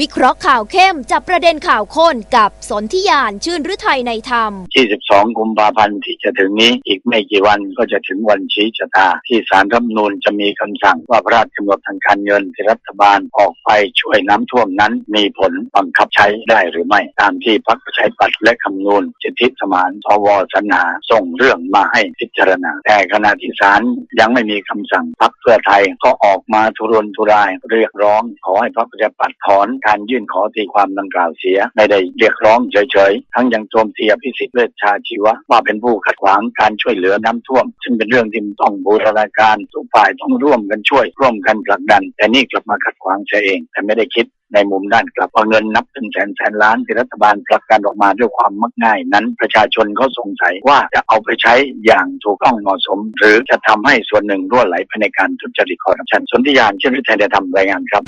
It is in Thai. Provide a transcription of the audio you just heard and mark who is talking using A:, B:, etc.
A: วิเคราะห์ข่าวเข้มจับประเด็นข่าวข้นกับสนธิยานชื่นฤทัยในธรรม
B: 22 กุมภาพันธ์ที่จะถึงนี้อีกไม่กี่วันก็จะถึงวันชี้ชะตา ที่ศาลรัฐมนูญจะมีคำสั่งว่าพระราชกำหนดทางการเงินที่รัฐบาลออกไปช่วยน้ำท่วมนั้น มีผลบังคับใช้ได้หรือไม่ ตามที่พรรคประชาธิปัตย์และคำนูญสิทธิสมานสวสนาส่งเรื่องมาให้พิจารณา แต่ขณะที่ศาลยังไม่มีคำสั่งพรรคเพื่อไทยก็ออกมาทุรนทุรายเรียกร้องขอให้พรรคประชาธิปัตย์ถอนการยื่นขอตีความดังกล่าวเสีย ไม่ได้เรียกร้องเฉยๆ ทั้งยังโจมตีอภิสิทธิ์เวชชาชีวะ ว่าเป็นผู้ขัดขวางการช่วยเหลือน้ำท่วม ซึ่งเป็นเรื่องที่ต้องบูรณาการทุกฝ่ายต้องร่วมกันช่วย ร่วมกันผลักดัน แต่นี่กลับมาขัดขวางเสียเอง แต่ไม่ได้คิดในมุมด้านกลับว่าเงินนับเป็นแสนแสนล้านที่รัฐบาลประกันออกมาด้วยความมักง่าย นั้นประชาชนเขาสงสัยว่าจะเอาไปใช้อย่างถูกต้องเหมาะสม หรือจะทำให้ส่วนหนึ่งรั่วไหลไปในการทุจริตคอร์รัปชันสนธิยานเช่นวิทยาธรรมรายงานครับ